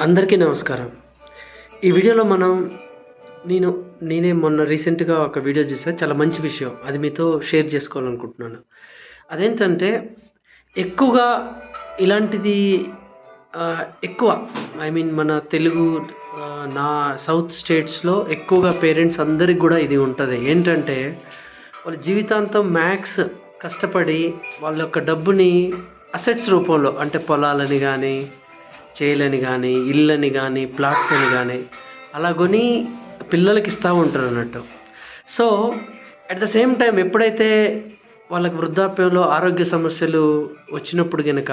అందరికీ నమస్కారం. ఈ వీడియోలో మనం నేను నేనే మొన్న రీసెంట్గా ఒక వీడియో చూసాను చాలా మంచి విషయం. అది మీతో షేర్ చేసుకోవాలనుకుంటున్నాను. అదేంటంటే ఎక్కువగా ఇలాంటిది ఎక్కువ ఐ మీన్ మన తెలుగు నా సౌత్ స్టేట్స్లో ఎక్కువగా పేరెంట్స్ అందరికి కూడా ఇది ఉంటుంది. ఏంటంటే వాళ్ళ జీవితాంతం మ్యాథ్స్ కష్టపడి వాళ్ళ యొక్క డబ్బుని అసెట్స్ రూపంలో అంటే పొలాలని కానీ చేలని కానీ ఇళ్ళని కానీ ప్లాట్స్ అని కానీ అలా కొని పిల్లలకి ఇస్తూ ఉంటారు అన్నట్టు. So at the same time ఎప్పుడైతే వాళ్ళకి వృద్ధాప్యంలో ఆరోగ్య సమస్యలు వచ్చినప్పుడు కనుక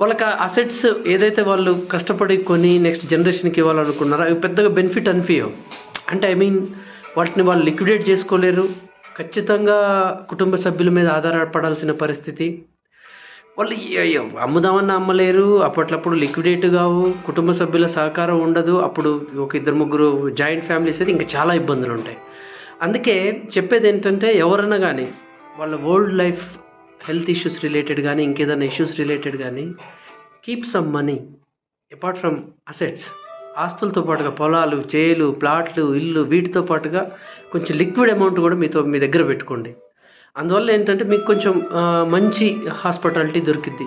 వాళ్ళకి అసెట్స్ ఏదైతే వాళ్ళు కష్టపడి కొని నెక్స్ట్ జనరేషన్కి ఇవ్వాలనుకున్నారో అవి పెద్దగా బెనిఫిట్ అనిపించవు అంటే ఐ మీన్ వాటిని వాళ్ళు లిక్విడేట్ చేసుకోలేరు. ఖచ్చితంగా కుటుంబ సభ్యుల మీద ఆధారపడాల్సిన పరిస్థితి. వాళ్ళు అమ్ముదామన్నా అమ్మలేరు అప్పట్లప్పుడు లిక్విడేట్ కావు కుటుంబ సభ్యుల సహకారం ఉండదు అప్పుడు ఒక ఇద్దరు ముగ్గురు జాయింట్ ఫ్యామిలీస్ అయితే ఇంకా చాలా ఇబ్బందులు ఉంటాయి. అందుకే చెప్పేది ఏంటంటే ఎవరైనా కానీ వాళ్ళ old life health issues related కానీ ఇంకేదైనా ఇష్యూస్ రిలేటెడ్ కానీ keep some money apart from assets. ఆస్తులతో పాటుగా పొలాలు చేలు ప్లాట్లు ఇల్లు వీటితో పాటుగా కొంచెం లిక్విడ్ అమౌంట్ కూడా మీతో మీ దగ్గర పెట్టుకోండి. అందువల్ల ఏంటంటే మీకు కొంచెం మంచి హాస్పిటాలిటీ దొరికిద్ది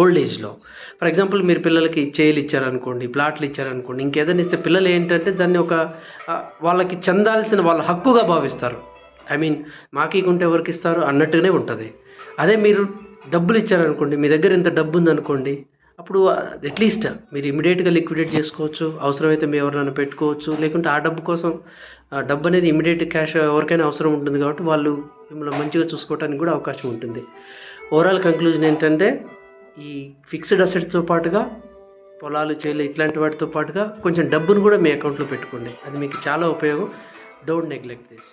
ఓల్డ్ ఏజ్లో. ఫర్ ఎగ్జాంపుల్ మీరు పిల్లలకి చేలు ఇచ్చారనుకోండి ప్లాట్లు ఇచ్చారనుకోండి ఇంకేదైనా ఇస్తే పిల్లలు ఏంటంటే దాన్ని ఒక వాళ్ళకి చెందాల్సిన వాళ్ళ హక్కుగా భావిస్తారు. ఐ మీన్ మాకీకుంటే ఎవరికి ఇస్తారు అన్నట్టుగానే ఉంటుంది. అదే మీరు డబ్బులు ఇచ్చారనుకోండి మీ దగ్గర ఎంత డబ్బు ఉందనుకోండి అప్పుడు uh, అట్లీస్ట్ uh, మీరు ఇమీడియట్గా లిక్విడేట్ చేసుకోవచ్చు. అవసరమైతే మీ ఎవరినైనా పెట్టుకోవచ్చు. లేకుంటే ఆ డబ్బు కోసం ఆ డబ్బు అనేది ఇమీడియట్ క్యాష్ ఎవరికైనా అవసరం ఉంటుంది కాబట్టి వాళ్ళు మిమ్మల్ని మంచిగా చూసుకోవడానికి కూడా అవకాశం ఉంటుంది. ఓవరాల్ కంక్లూజన్ ఏంటంటే ఈ ఫిక్స్డ్ అసెట్స్తో పాటుగా పొలాలు చేలు ఇట్లాంటి వాటితో పాటుగా కొంచెం డబ్బును కూడా మీ అకౌంట్లో పెట్టుకోండి. అది మీకు చాలా ఉపయోగం. Don't neglect this